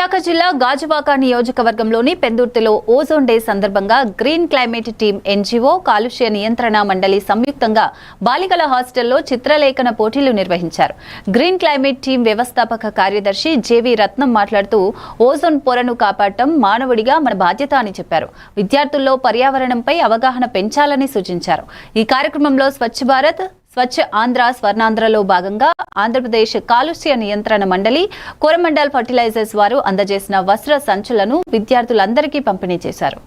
విశాఖ జిల్లా గాజువాక నియోజకవర్గంలోని పెందుర్తిలో ఓజోన్ డే సందర్భంగా గ్రీన్ క్లైమేట్ టీం ఎన్జీఓ కాలుష్య నియంత్రణ మండలి సంయుక్తంగా బాలికల హాస్టల్లో చిత్రలేఖన పోటీలు నిర్వహించారు. గ్రీన్ క్లైమేట్ టీం వ్యవస్థాపక కార్యదర్శి జేవి రత్నం మాట్లాడుతూ ఓజోన్ పొరను కాపాడటం మానవుడిగా మన బాధ్యత అని చెప్పారు. విద్యార్థుల్లో పర్యావరణంపై అవగాహన పెంచాలని సూచించారు. ఈ కార్యక్రమంలో స్వచ్ఛ భారత్ స్వచ్ఛ ఆంధ్ర స్వర్ణాంధ్రలో భాగంగా ఆంధ్రప్రదేశ్ కాలుష్య నియంత్రణ మండలి కోరమండల్ ఫర్టిలైజర్స్ వారు అందజేసిన వస్త్ర సంచులను విద్యార్థులందరికీ పంపిణీ చేశారు.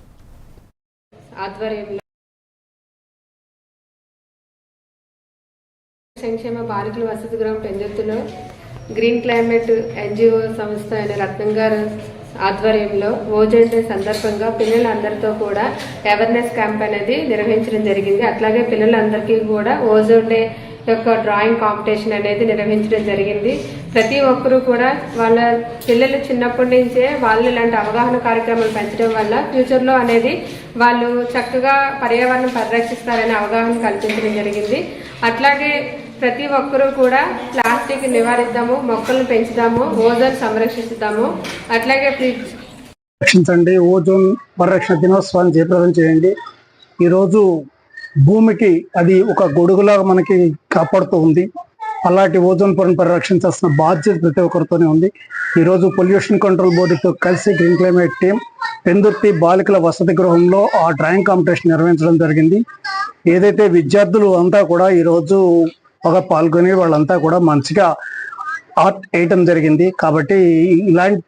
సంక్షేమ బాలికల వసతి గృహం పెందుతులో గ్రీన్ క్లైమేట్ ఎన్జిఓ సంస్థ అయిన రత్నం గారు ఆధ్వర్యంలో ఓజోన్ డే సందర్భంగా పిల్లలందరితో కూడా అవేర్నెస్ క్యాంప్ అనేది నిర్వహించడం జరిగింది. అట్లాగే పిల్లలందరికీ కూడా ఓజోన్ డే యొక్క డ్రాయింగ్ కాంపిటీషన్ అనేది నిర్వహించడం జరిగింది. ప్రతి ఒక్కరూ కూడా వాళ్ళ పిల్లలు చిన్నప్పటి నుంచే వాళ్ళు ఇలాంటి అవగాహన కార్యక్రమాలు పెంచడం వల్ల ఫ్యూచర్లో అనేది వాళ్ళు చక్కగా పర్యావరణం పరిరక్షిస్తారనే అవగాహన కల్పించడం జరిగింది. అట్లాగే ప్రతి ఒక్కరూ కూడా ప్లాస్టిక్ నివారిద్దాము మొక్కలను పెంచుదాము ఓజోన్ సంరక్షిస్తాము. అట్లాగే రక్షించండి ఓజోన్ పరిరక్షణ దినోత్సవాన్ని జయప్రదం చేయండి. ఈరోజు భూమికి అది ఒక గొడుగులాగా మనకి కాపాడుతూ ఉంది. అలాంటి ఓజోన్ పొరను పరిరక్షించాల్సిన బాధ్యత ప్రతి ఒక్కరితోనే ఉంది. ఈరోజు పొల్యూషన్ కంట్రోల్ బోర్డుతో కలిసి గ్రీన్ క్లైమేట్ టీం పెందుర్తి బాలికల వసతి గృహంలో ఆ డ్రాయింగ్ కాంపిటీషన్ నిర్వహించడం జరిగింది. ఏదైతే విద్యార్థులు అంతా కూడా ఈరోజు పాల్గొని వాళ్ళంతా కూడా మంచిగా ఆర్ట్ వేయటం జరిగింది. కాబట్టి ఇలాంటి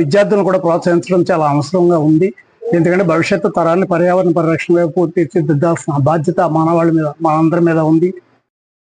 విద్యార్థులను కూడా ప్రోత్సహించడం చాలా అవసరంగా ఉంది. ఎందుకంటే భవిష్యత్తు తరాన్ని పర్యావరణ పరిరక్షణ వైపు తీర్చిదిద్దాల్సిన బాధ్యత మానవాళి మీద మనందరి మీద ఉంది.